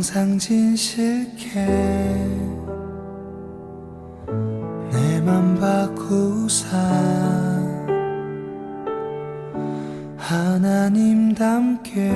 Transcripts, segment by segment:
항상 진실해. 내맘 바꾸사. 하나님답게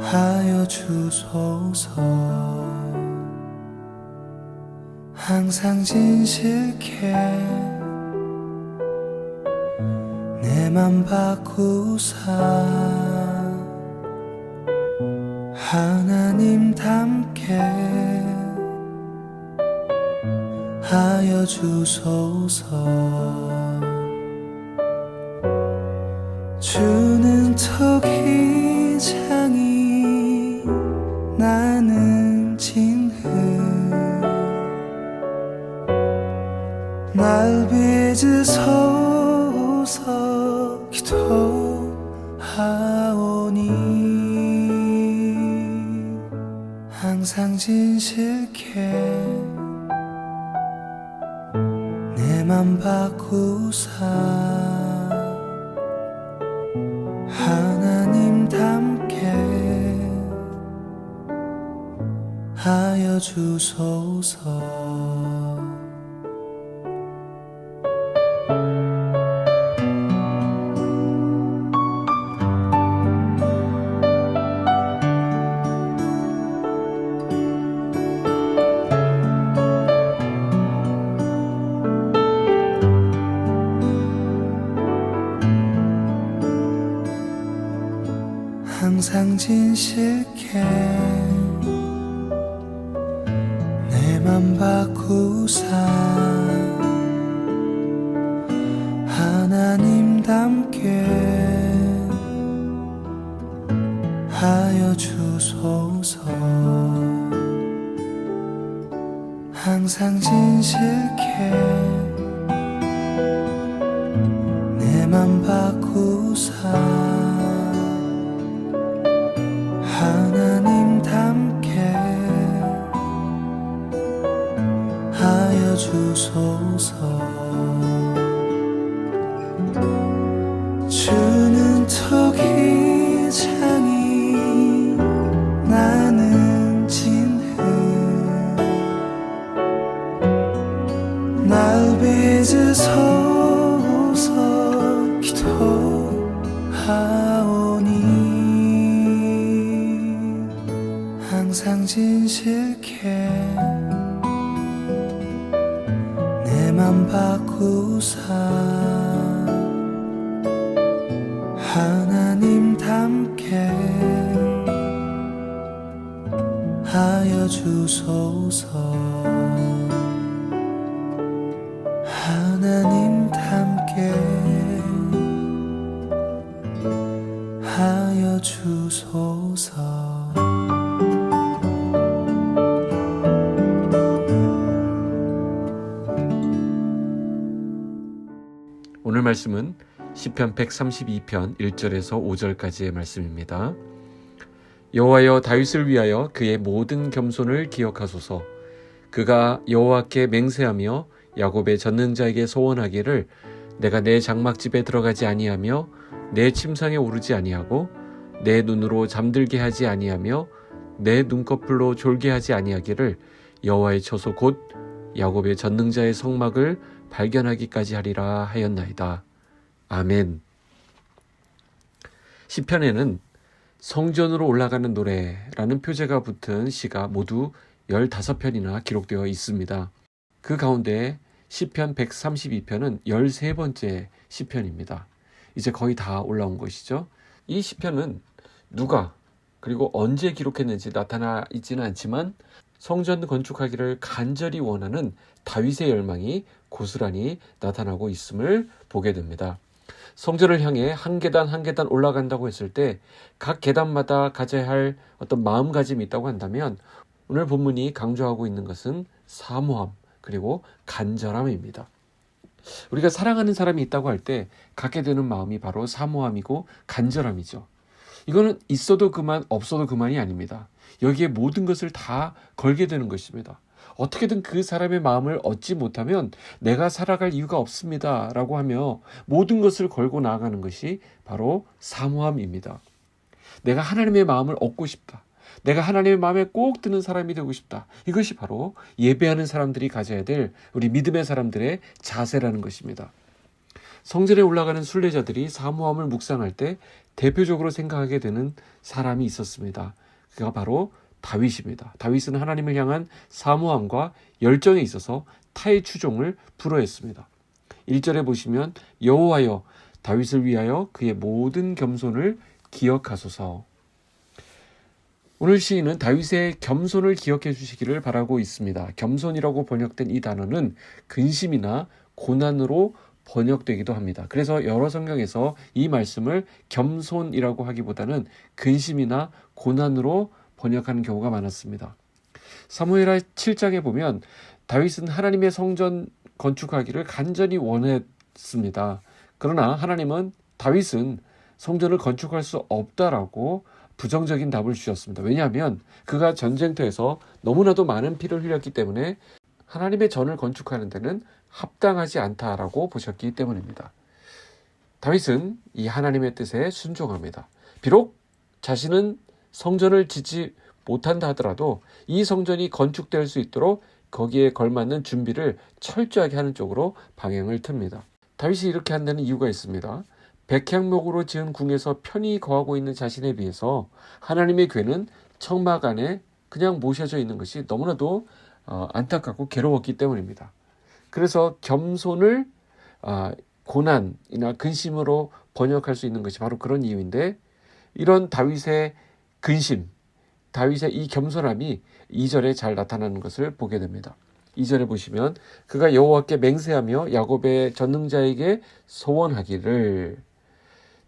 하여 주소서. 항상 진실해 내맘 바꾸사 하나님 닮게 하여 주소서. 주는 토기장이 나는 항상 진실해 내맘 바꾸사 하나님 닮게 하여 주소서 닮게 하여 주소서. 항상 진실해 하여 주소서 하나님 닮게 하여 주소서 오늘 말씀은 시편 132편 1절에서 5절까지의 말씀입니다. 여호와여 다윗을 위하여 그의 모든 겸손을 기억하소서. 그가 여호와께 맹세하며 야곱의 전능자에게 소원하기를 내가 내 장막집에 들어가지 아니하며 내 침상에 오르지 아니하고 내 눈으로 잠들게 하지 아니하며 내 눈꺼풀로 졸게 하지 아니하기를 여호와의 처소 곧 야곱의 전능자의 성막을 발견하기까지 하리라 하였나이다. 아멘. 시편에는 성전으로 올라가는 노래라는 표제가 붙은 시가 모두 15편이나 기록되어 있습니다. 그 가운데 시편 132편은 13번째 시편입니다. 이제 거의 다 올라온 것이죠. 이 시편은 누가 그리고 언제 기록했는지 나타나 있지는 않지만 성전 건축하기를 간절히 원하는 다윗의 열망이 고스란히 나타나고 있음을 보게 됩니다. 성전을 향해 한 계단 한 계단 올라간다고 했을 때 각 계단마다 가져야 할 어떤 마음가짐이 있다고 한다면 오늘 본문이 강조하고 있는 것은 사모함 그리고 간절함입니다. 우리가 사랑하는 사람이 있다고 할 때 갖게 되는 마음이 바로 사모함이고 간절함이죠. 이거는 있어도 그만 없어도 그만이 아닙니다. 여기에 모든 것을 다 걸게 되는 것입니다. 어떻게든 그 사람의 마음을 얻지 못하면 내가 살아갈 이유가 없습니다. 라고 하며 모든 것을 걸고 나아가는 것이 바로 사모함입니다. 내가 하나님의 마음을 얻고 싶다. 내가 하나님의 마음에 꼭 드는 사람이 되고 싶다. 이것이 바로 예배하는 사람들이 가져야 될 우리 믿음의 사람들의 자세라는 것입니다. 성전에 올라가는 순례자들이 사모함을 묵상할 때 대표적으로 생각하게 되는 사람이 있었습니다. 그가 바로 다윗입니다. 다윗은 하나님을 향한 사모함과 열정에 있어서 타의 추종을 불허했습니다. 1절에 보시면 여호와여 다윗을 위하여 그의 모든 겸손을 기억하소서. 오늘 시인은 다윗의 겸손을 기억해 주시기를 바라고 있습니다. 겸손이라고 번역된 이 단어는 근심이나 고난으로 번역되기도 합니다. 그래서 여러 성경에서 이 말씀을 겸손이라고 하기보다는 근심이나 고난으로 번역하는 경우가 많았습니다. 사무엘하 7장에 보면 다윗은 하나님의 성전 건축하기를 간절히 원했습니다. 그러나 하나님은 다윗은 성전을 건축할 수 없다라고 부정적인 답을 주셨습니다. 왜냐하면 그가 전쟁터에서 너무나도 많은 피를 흘렸기 때문에 하나님의 전을 건축하는 데는 합당하지 않다라고 보셨기 때문입니다. 다윗은 이 하나님의 뜻에 순종합니다. 비록 자신은 성전을 짓지 못한다 하더라도 이 성전이 건축될 수 있도록 거기에 걸맞는 준비를 철저하게 하는 쪽으로 방향을 틉니다. 다윗이 이렇게 한다는 이유가 있습니다. 백향목으로 지은 궁에서 편히 거하고 있는 자신에 비해서 하나님의 괴는 청막 안에 그냥 모셔져 있는 것이 너무나도 어, 안타깝고 괴로웠기 때문입니다. 그래서 겸손을 아, 고난이나 근심으로 번역할 수 있는 것이 바로 그런 이유인데 이런 다윗의 근심, 다윗의 이 겸손함이 2절에 잘 나타나는 것을 보게 됩니다. 2절에 보시면 그가 여호와께 맹세하며 야곱의 전능자에게 소원하기를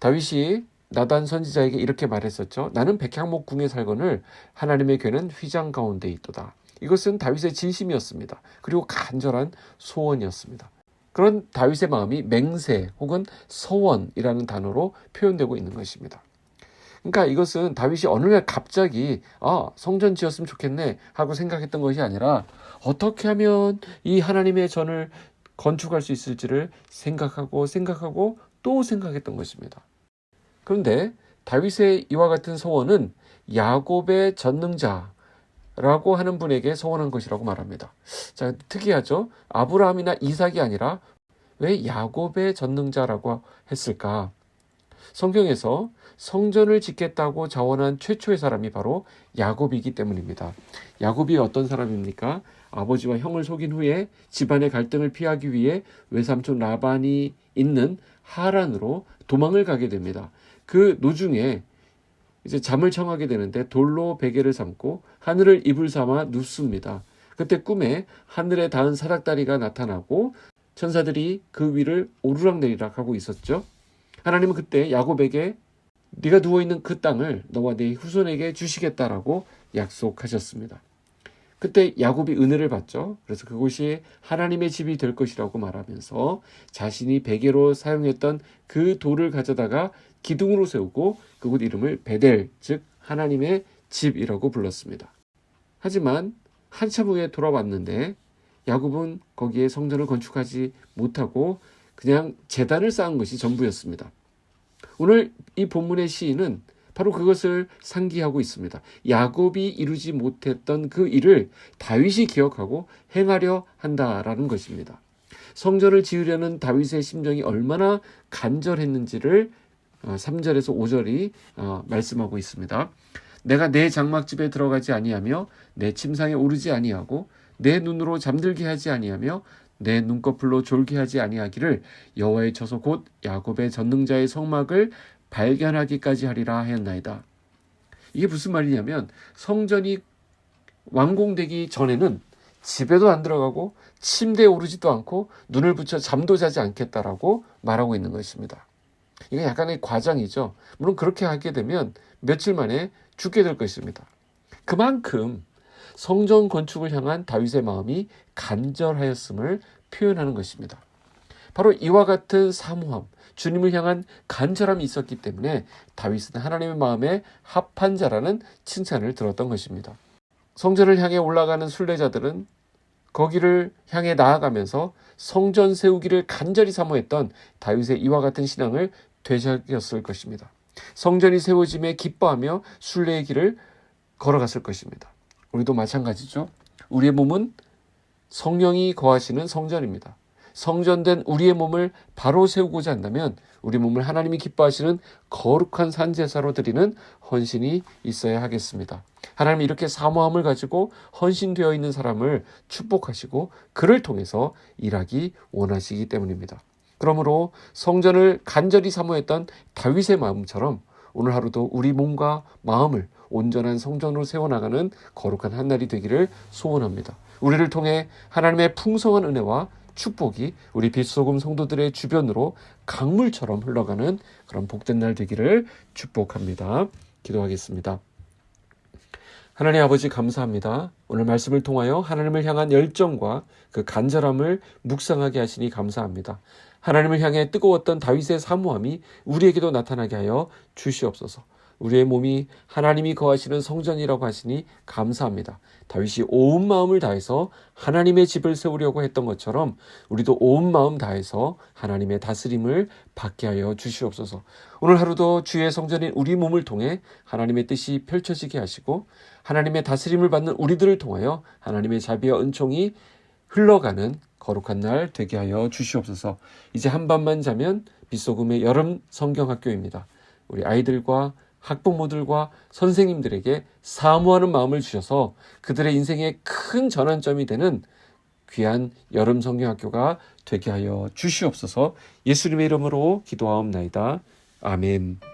다윗이 나단 선지자에게 이렇게 말했었죠. 나는 백향목 궁에 살거늘 하나님의 괴는 휘장 가운데 있도다. 이것은 다윗의 진심이었습니다. 그리고 간절한 소원이었습니다. 그런 다윗의 마음이 맹세 혹은 서원이라는 단어로 표현되고 있는 것입니다. 그러니까 이것은 다윗이 어느 날 갑자기 아 성전 지었으면 좋겠네 하고 생각했던 것이 아니라 어떻게 하면 이 하나님의 전을 건축할 수 있을지를 생각하고 생각하고 또 생각했던 것입니다. 그런데 다윗의 이와 같은 소원은 야곱의 전능자 라고 하는 분에게 소원한 것이라고 말합니다. 자, 특이하죠? 아브라함이나 이삭이 아니라 왜 야곱의 전능자라고 했을까? 성경에서 성전을 짓겠다고 자원한 최초의 사람이 바로 야곱이기 때문입니다. 야곱이 어떤 사람입니까? 아버지와 형을 속인 후에 집안의 갈등을 피하기 위해 외삼촌 라반이 있는 하란으로 도망을 가게 됩니다. 그 노중에 이제 잠을 청하게 되는데 돌로 베개를 삼고 하늘을 이불 삼아 눕습니다. 그때 꿈에 하늘에 닿은 사닥다리가 나타나고 천사들이 그 위를 오르락내리락 하고 있었죠. 하나님은 그때 야곱에게 네가 누워 있는 그 땅을 너와 네 후손에게 주시겠다라고 약속하셨습니다. 그때 야곱이 은혜를 받죠. 그래서 그곳이 하나님의 집이 될 것이라고 말하면서 자신이 베개로 사용했던 그 돌을 가져다가 기둥으로 세우고 그곳 이름을 베델, 즉 하나님의 집이라고 불렀습니다. 하지만 한참 후에 돌아왔는데 야곱은 거기에 성전을 건축하지 못하고 그냥 재단을 쌓은 것이 전부였습니다. 오늘 이 본문의 시인은 바로 그것을 상기하고 있습니다. 야곱이 이루지 못했던 그 일을 다윗이 기억하고 행하려 한다라는 것입니다. 성전을 지으려는 다윗의 심정이 얼마나 간절했는지를 3절에서 5절이 어, 말씀하고 있습니다. 내가 내 장막집에 들어가지 아니하며 내 침상에 오르지 아니하고 내 눈으로 잠들게 하지 아니하며 내 눈꺼풀로 졸게 하지 아니하기를 여호와의 처소 곧 야곱의 전능자의 성막을 발견하기까지 하리라 하였나이다. 이게 무슨 말이냐면 성전이 완공되기 전에는 집에도 안 들어가고 침대에 오르지도 않고 눈을 붙여 잠도 자지 않겠다라고 말하고 있는 것입니다. 이건 약간의 과장이죠. 물론 그렇게 하게 되면 며칠 만에 죽게 될 것입니다. 그만큼 성전 건축을 향한 다윗의 마음이 간절하였음을 표현하는 것입니다. 바로 이와 같은 사모함, 주님을 향한 간절함이 있었기 때문에 다윗은 하나님의 마음에 합한 자라는 칭찬을 들었던 것입니다. 성전을 향해 올라가는 순례자들은 거기를 향해 나아가면서 성전 세우기를 간절히 사모했던 다윗의 이와 같은 신앙을 되새겼을 것입니다. 성전이 세워짐에 기뻐하며 순례의 길을 걸어갔을 것입니다. 우리도 마찬가지죠. 우리의 몸은 성령이 거하시는 성전입니다. 성전된 우리의 몸을 바로 세우고자 한다면 우리 몸을 하나님이 기뻐하시는 거룩한 산제사로 드리는 헌신이 있어야 하겠습니다. 하나님이 이렇게 사모함을 가지고 헌신되어 있는 사람을 축복하시고 그를 통해서 일하기 원하시기 때문입니다. 그러므로 성전을 간절히 사모했던 다윗의 마음처럼 오늘 하루도 우리 몸과 마음을 온전한 성전으로 세워나가는 거룩한 한 날이 되기를 소원합니다. 우리를 통해 하나님의 풍성한 은혜와 축복이 우리 빛소금 성도들의 주변으로 강물처럼 흘러가는 그런 복된 날 되기를 축복합니다. 기도하겠습니다. 하나님 아버지 감사합니다. 오늘 말씀을 통하여 하나님을 향한 열정과 그 간절함을 묵상하게 하시니 감사합니다. 하나님을 향해 뜨거웠던 다윗의 사모함이 우리에게도 나타나게 하여 주시옵소서. 우리의 몸이 하나님이 거하시는 성전이라고 하시니 감사합니다. 다윗이 온 마음을 다해서 하나님의 집을 세우려고 했던 것처럼 우리도 온 마음 다해서 하나님의 다스림을 받게 하여 주시옵소서. 오늘 하루도 주의 성전인 우리 몸을 통해 하나님의 뜻이 펼쳐지게 하시고 하나님의 다스림을 받는 우리들을 통하여 하나님의 자비와 은총이 흘러가는 거룩한 날 되게 하여 주시옵소서. 이제 한 밤만 자면 빛소금의 여름 성경학교입니다. 우리 아이들과 학부모들과 선생님들에게 사모하는 마음을 주셔서 그들의 인생의 큰 전환점이 되는 귀한 여름 성경학교가 되게 하여 주시옵소서. 예수님의 이름으로 기도하옵나이다. 아멘.